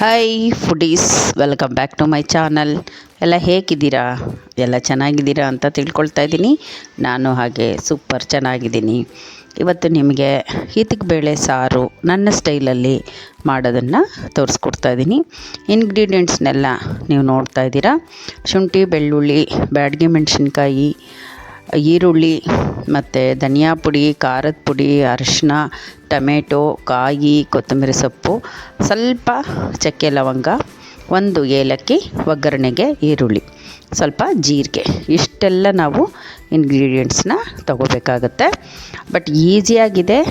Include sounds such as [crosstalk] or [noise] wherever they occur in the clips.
Hi foodies welcome back to my channel ಎಲ್ಲ ಹೇಗಿದ್ದೀರಾ? ಎಲ್ಲ ಚೆನ್ನಾಗಿದ್ದೀರಾ ಅಂತ ತಿಳ್ಕೊಳ್ತಾ ಇದ್ದೀನಿ. ನಾನು ಹಾಗೆ ಸೂಪರ್ ಚೆನ್ನಾಗಿದ್ದೀನಿ. ಇವತ್ತು ನಿಮಗೆ ಹಿತಕ್ ಬೇಳೆ ಸಾರು ನನ್ನ ಸ್ಟೈಲಲ್ಲಿ ಮಾಡೋದನ್ನು ತೋರಿಸ್ಕೊಡ್ತಾ ಇದ್ದೀನಿ. ಇಂಗ್ರೀಡಿಯೆಂಟ್ಸ್ನೆಲ್ಲ ನೀವು ನೋಡ್ತಾ ಇದ್ದೀರಾ. ಶುಂಠಿ, ಬೆಳ್ಳುಳ್ಳಿ, ಬ್ಯಾಡ್ಗೆ ಮೆಣಸಿನ್ಕಾಯಿ ಈರುಳ್ಳಿ, ಮತ್ತು ಧನಿಯಾ ಪುಡಿ, ಖಾರದ ಪುಡಿ ಅರಿಶಿನ ಟೊಮೆಟೊ, ಕಾಯಿ, ಕೊತ್ತಂಬರಿ ಸೊಪ್ಪು, ಸ್ವಲ್ಪ ಚಕ್ಕೆ ಲವಂಗ, ಒಂದು ಏಲಕ್ಕಿ, ಒಗ್ಗರಣೆಗೆ ಈರುಳ್ಳಿ, ಸ್ವಲ್ಪ ಜೀರಿಗೆ. ಇಷ್ಟೆಲ್ಲ ನಾವು ಇಂಗ್ರೀಡಿಯೆಂಟ್ಸ್ನ ತಗೋಬೇಕಾಗುತ್ತೆ. ಬಟ್ ಈಸಿಯಾಗಿದೆ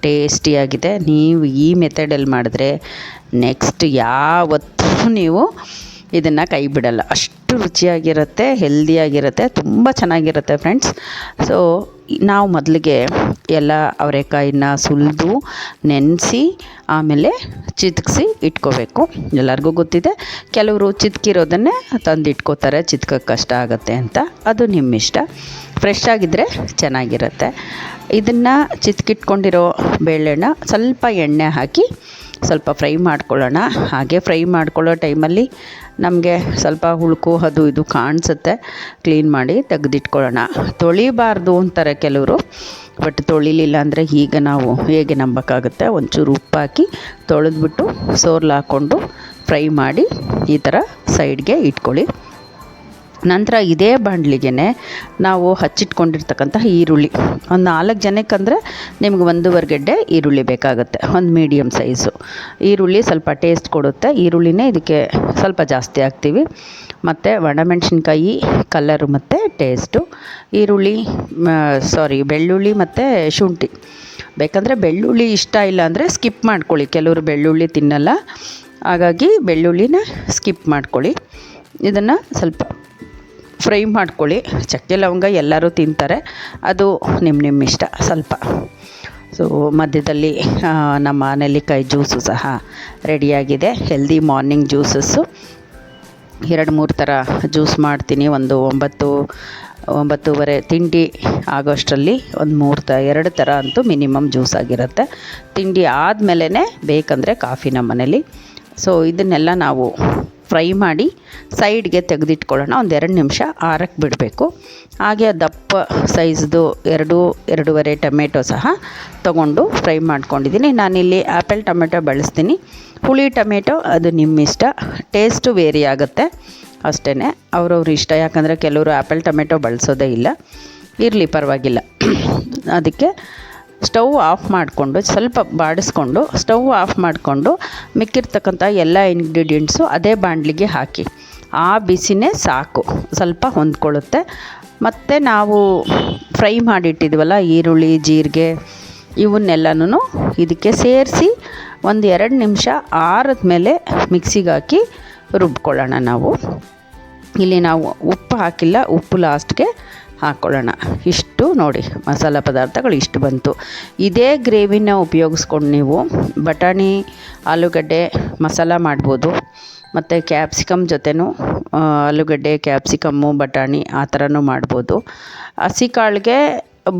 ಟೇಸ್ಟಿಯಾಗಿದೆ ನೀವು ಈ ಮೆಥಡಲ್ಲಿ ಮಾಡಿದ್ರೆ ನೆಕ್ಸ್ಟ್ ಯಾವತ್ತೂ ನೀವು ಇದನ್ನು ಕೈ ಬಿಡಲ್ಲ. ಅಷ್ಟು ರುಚಿಯಾಗಿರುತ್ತೆ, ಹೆಲ್ದಿಯಾಗಿರುತ್ತೆ, ತುಂಬ ಚೆನ್ನಾಗಿರುತ್ತೆ ಫ್ರೆಂಡ್ಸ್ ಸೊ ನಾವು ಮೊದಲಿಗೆ ಎಲ್ಲ ಅವರೆಕಾಯಿನ ಸುಲಿದು ನೆನೆಸಿ, ಆಮೇಲೆ ಚಿತ್ಕಿಸಿ ಇಟ್ಕೋಬೇಕು. ಎಲ್ಲರಿಗೂ ಗೊತ್ತಿದೆ, ಕೆಲವರು ಚಿತ್ಕಿರೋದನ್ನೇ ತಂದು ಇಟ್ಕೋತಾರೆ ಚಿತ್ಕೋಕ್ಕೆ ಕಷ್ಟ ಆಗುತ್ತೆ ಅಂತ. ಅದು ನಿಮ್ಮ ಇಷ್ಟ ಫ್ರೆಶ್ ಆಗಿದ್ದರೆ ಚೆನ್ನಾಗಿರುತ್ತೆ. ಇದನ್ನು ಚಿತ್ಕಿಟ್ಕೊಂಡಿರೋ ಬೇಳೆನ ಸ್ವಲ್ಪ ಎಣ್ಣೆ ಹಾಕಿ ಸ್ವಲ್ಪ ಫ್ರೈ ಮಾಡ್ಕೊಳ್ಳೋಣ. ಹಾಗೆ ಫ್ರೈ ಮಾಡ್ಕೊಳ್ಳೋ ಟೈಮಲ್ಲಿ ನಮಗೆ ಸ್ವಲ್ಪ ಹುಳುಕು ಅದು ಇದು ಕಾಣಿಸುತ್ತೆ. ಕ್ಲೀನ್ ಮಾಡಿ ತೆಗೆದಿಟ್ಕೊಳ್ಳೋಣ. ತೊಳಿಬಾರ್ದು ಅಂತಾರೆ ಕೆಲವರು. ಬಟ್ ತೊಳಿಲಿಲ್ಲ ಅಂದರೆ ಈಗ ನಾವು ಹೇಗೆ ನಂಬಕ್ಕಾಗುತ್ತೆ? ಒಂಚೂರು ಉಪ್ಪು ಹಾಕಿ ತೊಳೆದ್ಬಿಟ್ಟು ಸೋರ್ಲು ಹಾಕ್ಕೊಂಡು ಫ್ರೈ ಮಾಡಿ ಈ ಥರ ಸೈಡ್ಗೆ ಇಟ್ಕೊಳ್ಳಿ. ನಂತರ ಇದೇ ಬಾಂಡ್ಲಿಗೆ ನಾವು ಹಚ್ಚಿಟ್ಕೊಂಡಿರ್ತಕ್ಕಂತಹ ಈರುಳ್ಳಿ. ಒಂದು ನಾಲ್ಕು ಜನಕ್ಕೆ ಅಂದರೆ ನಿಮ್ಗೆ ಒಂದೂವರೆ ಗೆಡ್ಡೆ ಈರುಳ್ಳಿ ಬೇಕಾಗುತ್ತೆ, ಒಂದು ಮೀಡಿಯಮ್ ಸೈಜು ಈರುಳ್ಳಿ ಸ್ವಲ್ಪ ಟೇಸ್ಟ್ ಕೊಡುತ್ತೆ. ಈರುಳ್ಳಿನೇ ಇದಕ್ಕೆ ಸ್ವಲ್ಪ ಜಾಸ್ತಿ ಹಾಕ್ತೀವಿ. ಮತ್ತು ಒಣಮೆಣ್ಸಿನ್ಕಾಯಿ ಕಲರು ಮತ್ತು ಟೇಸ್ಟು ಈರುಳ್ಳಿ ಸಾರಿ ಬೆಳ್ಳುಳ್ಳಿ ಮತ್ತು ಶುಂಠಿ. ಬೇಕಂದರೆ ಬೆಳ್ಳುಳ್ಳಿ ಇಷ್ಟ ಇಲ್ಲ ಅಂದರೆ ಸ್ಕಿಪ್ ಮಾಡ್ಕೊಳ್ಳಿ. ಕೆಲವರು ಬೆಳ್ಳುಳ್ಳಿ ತಿನ್ನಲ್ಲ. ಹಾಗಾಗಿ ಬೆಳ್ಳುಳ್ಳಿನ ಸ್ಕಿಪ್ ಮಾಡ್ಕೊಳ್ಳಿ. ಇದನ್ನು ಸ್ವಲ್ಪ ಫ್ರೈ ಮಾಡ್ಕೊಳ್ಳಿ. ಚಕ್ಕೆ ಲವಂಗ ಎಲ್ಲರೂ ತಿಂತಾರೆ. ಅದು ನಿಮ್ಮ ನಿಮ್ಮ ಇಷ್ಟ ಸ್ವಲ್ಪ. ಸೊ ಮಧ್ಯದಲ್ಲಿ ನಮ್ಮ ನೆಲ್ಲಿಕಾಯಿ ಜ್ಯೂಸು ಸಹ ರೆಡಿಯಾಗಿದೆ ಹೆಲ್ದಿ ಮಾರ್ನಿಂಗ್ ಜ್ಯೂಸಸ್ಸು ಎರಡು, ಮೂರು ಥರ ಜ್ಯೂಸ್ ಮಾಡ್ತೀನಿ. ಒಂದು ಒಂಬತ್ತು, ಒಂಬತ್ತುವರೆ ತಿಂಡಿ ಆಗೋಷ್ಟರಲ್ಲಿ ಒಂದು ಮೂರು ತ, ಎರಡು ಥರ ಅಂತೂ ಮಿನಿಮಮ್ ಜ್ಯೂಸ್ ಆಗಿರುತ್ತೆ. ತಿಂಡಿ ಆದಮೇಲೆ ಬೇಕಂದರೆ ಕಾಫಿ ನಮ್ಮ ಮನೇಲಿ. ಸೊ ಇದನ್ನೆಲ್ಲ ನಾವು ಫ್ರೈ ಮಾಡಿ ಸೈಡ್ಗೆ ತೆಗೆದಿಟ್ಕೊಳ್ಳೋಣ. ಒಂದು ಎರಡು ನಿಮಿಷ ಆರಕ್ಕೆ ಬಿಡಬೇಕು. ಹಾಗೆ ದಪ್ಪ ಸೈಜ್ದು ಎರಡು, ಎರಡೂವರೆ ಟೊಮೆಟೊ ಸಹ ತಗೊಂಡು ಫ್ರೈ ಮಾಡ್ಕೊಂಡಿದ್ದೀನಿ. ನಾನಿಲ್ಲಿ ಆ್ಯಪಲ್ ಟೊಮೆಟೊ ಬಳಸ್ತೀನಿ. ಹುಳಿ ಟೊಮೆಟೊ ಅದು ನಿಮ್ಮ ಇಷ್ಟ ಟೇಸ್ಟು ವೇರಿ ಆಗುತ್ತೆ. ಅಷ್ಟೇ ಅವ್ರವ್ರ ಇಷ್ಟ. ಯಾಕಂದರೆ ಕೆಲವರು ಆ್ಯಪಲ್ ಟೊಮೆಟೊ ಬಳಸೋದೇ ಇಲ್ಲ. ಇರಲಿ ಪರವಾಗಿಲ್ಲ. ಅದಕ್ಕೆ ಸ್ಟವ್ ಆಫ್ ಮಾಡಿಕೊಂಡು, ಸ್ವಲ್ಪ ಬಾಡಿಸ್ಕೊಂಡು, ಸ್ಟವ್ ಆಫ್ ಮಾಡಿಕೊಂಡು ಮಿಕ್ಕಿರ್ತಕ್ಕಂಥ ಎಲ್ಲ ಇಂಗ್ರೀಡಿಯೆಂಟ್ಸು ಅದೇ ಬಾಂಡ್ಲಿಗೆ ಹಾಕಿ. ಆ ಬಿಸಿನೇ ಸಾಕು, ಸ್ವಲ್ಪ ಹೊಂದ್ಕೊಳ್ಳುತ್ತೆ. ಮತ್ತು ನಾವು ಫ್ರೈ ಮಾಡಿಟ್ಟಿದ್ವಲ್ಲ, ಈರುಳ್ಳಿ, ಜೀರಿಗೆ ಇವನ್ನೆಲ್ಲನೂ ಇದಕ್ಕೆ ಸೇರಿಸಿ ಒಂದು ಎರಡು ನಿಮಿಷ ಆರದ ಮೇಲೆ ಮಿಕ್ಸಿಗೆ ಹಾಕಿ ರುಬ್ಕೊಳ್ಳೋಣ ನಾವು. ಇಲ್ಲಿ ನಾವು ಉಪ್ಪು ಹಾಕಿಲ್ಲ, ಉಪ್ಪು ಲಾಸ್ಟ್ಗೆ ಹಾಕ್ಕೊಳ್ಳೋಣ. ಇಷ್ಟು ನೋಡಿ, ಮಸಾಲ ಪದಾರ್ಥಗಳು ಇಷ್ಟು ಬಂತು. ಇದೇ ಗ್ರೇವಿನ ಉಪಯೋಗಿಸ್ಕೊಂಡು ನೀವು ಬಟಾಣಿ, ಆಲೂಗಡ್ಡೆ ಮಸಾಲ ಮಾಡ್ಬೋದು. ಮತ್ತು ಕ್ಯಾಪ್ಸಿಕಮ್ ಜೊತೆನೂ ಆಲೂಗಡ್ಡೆ, ಕ್ಯಾಪ್ಸಿಕಮ್ಮು, ಬಟಾಣಿ ಆ ಥರನೂ ಮಾಡ್ಬೋದು. ಹಸಿ ಕಾಳಿಗೆ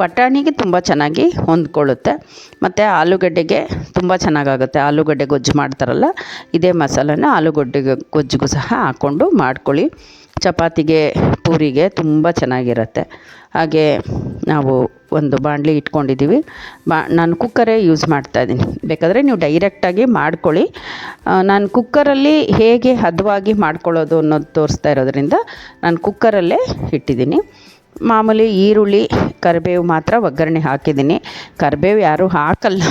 ಬಟಾಣಿಗೆ ತುಂಬ ಚೆನ್ನಾಗಿ ಹೊಂದ್ಕೊಳ್ಳುತ್ತೆ. ಮತ್ತು ಆಲೂಗಡ್ಡೆಗೆ ತುಂಬ ಚೆನ್ನಾಗಾಗುತ್ತೆ. ಆಲೂಗಡ್ಡೆ ಗೊಜ್ಜು ಮಾಡ್ತಾರಲ್ಲ, ಇದೇ ಮಸಾಲನ ಆಲೂಗಡ್ಡೆ ಗೊಜ್ಜಿಗೂ ಸಹ ಹಾಕ್ಕೊಂಡು ಮಾಡ್ಕೊಳ್ಳಿ. ಚಪಾತಿಗೆ, ಪೂರಿಗೆ ತುಂಬ ಚೆನ್ನಾಗಿರುತ್ತೆ. ಹಾಗೆ ನಾವು ಒಂದು ಬಾಣಲಿ ಇಟ್ಕೊಂಡಿದ್ದೀವಿ ಬಾ, ನಾನು ಕುಕ್ಕರೇ ಯೂಸ್ ಮಾಡ್ತಾಯಿದ್ದೀನಿ ಬೇಕಾದರೆ ನೀವು ಡೈರೆಕ್ಟಾಗಿ ಮಾಡ್ಕೊಳ್ಳಿ. ನಾನು ಕುಕ್ಕರಲ್ಲಿ ಹೇಗೆ ಹದವಾಗಿ ಮಾಡ್ಕೊಳ್ಳೋದು ಅನ್ನೋದು ತೋರಿಸ್ತಾ ಇರೋದ್ರಿಂದ ನಾನು ಕುಕ್ಕರಲ್ಲೇ ಇಟ್ಟಿದ್ದೀನಿ. ಮಾಮೂಲಿ ಈರುಳ್ಳಿ, ಕರಿಬೇವು ಮಾತ್ರ ಒಗ್ಗರಣೆ ಹಾಕಿದ್ದೀನಿ. ಕರಿಬೇವು ಯಾರೂ ಹಾಕಲ್ಲ.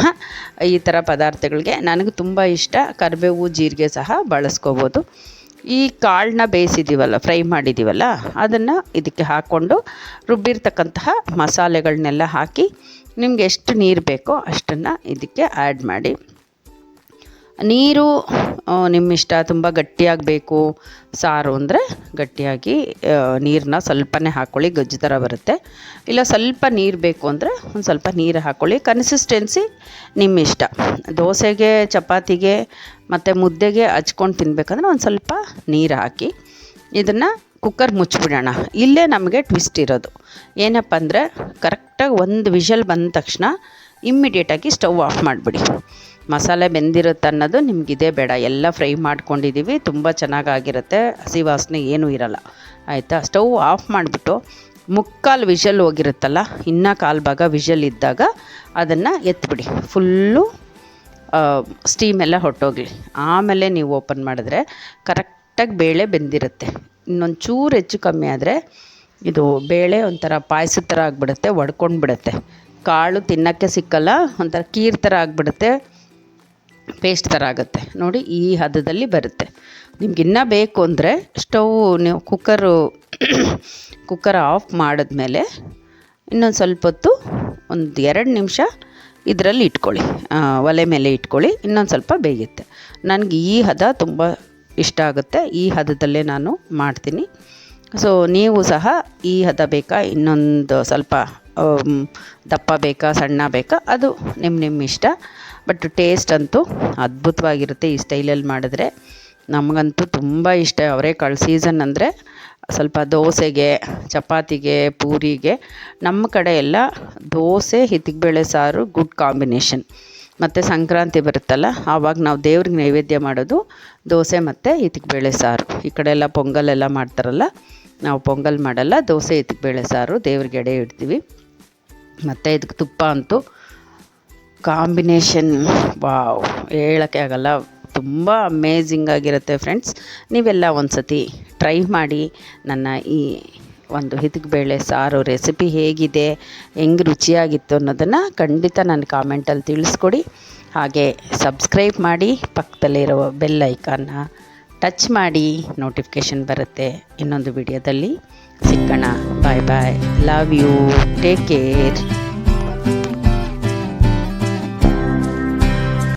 ಈ ಥರ ಪದಾರ್ಥಗಳಿಗೆ. ನನಗೆ ತುಂಬ ಇಷ್ಟ. ಕರಿಬೇವು, ಜೀರಿಗೆ ಸಹ ಬಳಸ್ಕೋಬೋದು. ಈ ಕಾಳನ್ನ ಬೇಯಿಸಿದ್ದೀವಲ್ಲ ಫ್ರೈ ಮಾಡಿದ್ದೀವಲ್ಲ ಅದನ್ನು ಇದಕ್ಕೆ ಹಾಕ್ಕೊಂಡು ರುಬ್ಬಿರ್ತಕ್ಕಂತಹ ಮಸಾಲೆಗಳನ್ನೆಲ್ಲ ಹಾಕಿ ನಿಮ್ಗೆ ಎಷ್ಟು ನೀರು ಬೇಕೋ ಅಷ್ಟನ್ನು ಇದಕ್ಕೆ ಆ್ಯಡ್ ಮಾಡಿ. ನೀರು ನಿಮ್ಮಿಷ್ಟ ತುಂಬ ಗಟ್ಟಿಯಾಗಬೇಕು. ಸಾರು ಅಂದರೆ ಗಟ್ಟಿಯಾಗಿ ನೀರನ್ನ ಸ್ವಲ್ಪನೇ ಹಾಕ್ಕೊಳ್ಳಿ ಗಜ್ಜು ಥರ ಬರುತ್ತೆ. ಇಲ್ಲ ಸ್ವಲ್ಪ ನೀರು ಬೇಕು ಅಂದರೆ ಒಂದು ಸ್ವಲ್ಪ ನೀರು ಹಾಕ್ಕೊಳ್ಳಿ ಕನ್ಸಿಸ್ಟೆನ್ಸಿ ನಿಮ್ಮಿಷ್ಟ. ದೋಸೆಗೆ, ಚಪಾತಿಗೆ ಮತ್ತು ಮುದ್ದೆಗೆ ಹಚ್ಕೊಂಡು ತಿನ್ನಬೇಕಂದ್ರೆ ಒಂದು ಸ್ವಲ್ಪ ನೀರು ಹಾಕಿ ಇದನ್ನು ಕುಕ್ಕರ್ ಮುಚ್ಚಿಬಿಡೋಣ ಇಲ್ಲೇ ನಮಗೆ ಟ್ವಿಸ್ಟ್ ಇರೋದು. ಏನಪ್ಪ ಅಂದರೆ ಕರೆಕ್ಟಾಗಿ ಒಂದು ವಿಷಲ್ ಬಂದ ತಕ್ಷಣ ಇಮ್ಮಿಡಿಯೇಟಾಗಿ ಸ್ಟವ್ ಆಫ್ ಮಾಡಿಬಿಡಿ. ಮಸಾಲೆ ಬೆಂದಿರುತ್ತೆ ಅನ್ನೋದು ನಿಮಗಿದೆ ಬೇಡ. ಎಲ್ಲ ಫ್ರೈ ಮಾಡ್ಕೊಂಡಿದ್ದೀವಿ ತುಂಬ ಚೆನ್ನಾಗಾಗಿರುತ್ತೆ. ಹಸಿ ವಾಸನೆ ಏನೂ ಇರಲ್ಲ. ಆಯಿತಾ? ಸ್ಟವ್ ಆಫ್ ಮಾಡಿಬಿಟ್ಟು ಮುಕ್ಕಾಲು ವಿಷಲ್ ಹೋಗಿರುತ್ತಲ್ಲ, ಇನ್ನೂ ಕಾಲು ಭಾಗ ವಿಷಲ್ ಇದ್ದಾಗ ಅದನ್ನು ಎತ್ಬಿಡಿ. ಫುಲ್ಲು ಸ್ಟೀಮ್ ಎಲ್ಲ ಹೊಟ್ಟೋಗಲಿ ಆಮೇಲೆ ನೀವು ಓಪನ್ ಮಾಡಿದ್ರೆ ಕರೆಕ್ಟಾಗಿ ಬೇಳೆ ಬೆಂದಿರುತ್ತೆ. ಇನ್ನೊಂದು ಚೂರು ಹೆಚ್ಚು ಕಮ್ಮಿ ಆದರೆ ಇದು ಬೇಳೆ ಒಂಥರ ಪಾಯಸದ ಥರ ಆಗಿಬಿಡುತ್ತೆ ಒಡ್ಕೊಂಡು ಬಿಡುತ್ತೆ ಕಾಳು ತಿನ್ನೋಕ್ಕೆ ಸಿಕ್ಕಲ್ಲ, ಒಂಥರ ಕೀರ್ ಥರ ಆಗಿಬಿಡುತ್ತೆ, ಪೇಸ್ಟ್ ಥರ ಆಗುತ್ತೆ. ನೋಡಿ, ಈ ಹದದಲ್ಲಿ ಬರುತ್ತೆ. ನಿಮ್ಗಿನ್ನೂ ಬೇಕು ಅಂದರೆ ಸ್ಟವ್ ನೀವು ಕುಕ್ಕರು, [coughs] ಕುಕ್ಕರ್ ಆಫ್ ಮಾಡಿದ್ಮೇಲೆ ಇನ್ನೊಂದು ಸ್ವಲ್ಪ ಹೊತ್ತು ಒಂದು ಎರಡು ನಿಮಿಷ ಇದರಲ್ಲಿ ಇಟ್ಕೊಳ್ಳಿ. ಒಲೆ ಮೇಲೆ ಇಟ್ಕೊಳ್ಳಿ, ಇನ್ನೊಂದು ಸ್ವಲ್ಪ ಬೇಯುತ್ತೆ. ನನಗೆ ಈ ಹದ ತುಂಬ ಇಷ್ಟ ಆಗುತ್ತೆ. ಈ ಹದದಲ್ಲೇ ನಾನು ಮಾಡ್ತೀನಿ. ಸೊ ನೀವು ಸಹ ಈ ಹದ ಬೇಕಾ? ಇನ್ನೊಂದು ಸ್ವಲ್ಪ ದಪ್ಪ ಬೇಕಾ, ಸಣ್ಣ ಬೇಕಾ, ಅದು ನಿಮ್ಮ ನಿಮ್ಮ ಇಷ್ಟ. ಬಟ್ ಟೇಸ್ಟ್ ಅಂತೂ ಅದ್ಭುತವಾಗಿರುತ್ತೆ ಈ ಸ್ಟೈಲಲ್ಲಿ ಮಾಡಿದ್ರೆ. ನಮಗಂತೂ ತುಂಬ ಇಷ್ಟ ಅವರೆಕಾಳು ಸೀಸನ್ ಅಂದರೆ ಸ್ವಲ್ಪ ದೋಸೆಗೆ, ಚಪಾತಿಗೆ, ಪೂರಿಗೆ, ನಮ್ಮ ಕಡೆ ಎಲ್ಲ ದೋಸೆ ಹಿತ್ತಿಗೆಬೇಳೆ ಸಾರು ಗುಡ್ ಕಾಂಬಿನೇಷನ್ ಮತ್ತು ಸಂಕ್ರಾಂತಿ ಬರುತ್ತಲ್ಲ, ಆವಾಗ ನಾವು ದೇವ್ರಿಗೆ ನೈವೇದ್ಯ ಮಾಡೋದು ದೋಸೆ ಮತ್ತು ಹಿತ್ತಿಗೆಬೇಳೆ ಸಾರು. ಈ ಕಡೆ ಎಲ್ಲ ಪೊಂಗಲೆಲ್ಲ ಮಾಡ್ತಾರಲ್ಲ, ನಾವು ಪೊಂಗಲ್ ಮಾಡಲ್ಲ, ದೋಸೆ ಹಿತ್ತಿಗೆಬೇಳೆ ಸಾರು ದೇವ್ರಿಗೆ ಎಡೆ ಇಡ್ತೀವಿ ಮತ್ತು ಇದಕ್ಕೆ ತುಪ್ಪ ಅಂತೂ ಕಾಂಬಿನೇಷನ್, ವಾವ್, ಹೇಳೋಕ್ಕೆ ಆಗಲ್ಲ. ತುಂಬ ಅಮೇಝಿಂಗ್ ಆಗಿರುತ್ತೆ ಫ್ರೆಂಡ್ಸ್. ನೀವೆಲ್ಲ ಒಂದು ಸತಿ ಟ್ರೈ ಮಾಡಿ ನನ್ನ ಈ ಒಂದು ಹಿತಕಬೇಳೆ ಸಾರು ರೆಸಿಪಿ ಹೇಗಿದೆ, ಹೆಂಗೆ ರುಚಿಯಾಗಿತ್ತು ಅನ್ನೋದನ್ನು ಖಂಡಿತ ನನ್ನ ಕಾಮೆಂಟಲ್ಲಿ ತಿಳಿಸ್ಕೊಡಿ. ಹಾಗೆ ಸಬ್ಸ್ಕ್ರೈಬ್ ಮಾಡಿ ಪಕ್ಕದಲ್ಲಿರೋ ಬೆಲ್ ಐಕಾನ್ನ ಟಚ್ ಮಾಡಿ ನೋಟಿಫಿಕೇಷನ್ ಬರುತ್ತೆ ಇನ್ನೊಂದು ವಿಡಿಯೋದಲ್ಲಿ ಸಿಕ್ಕಣ bye bye. Love you. Take care.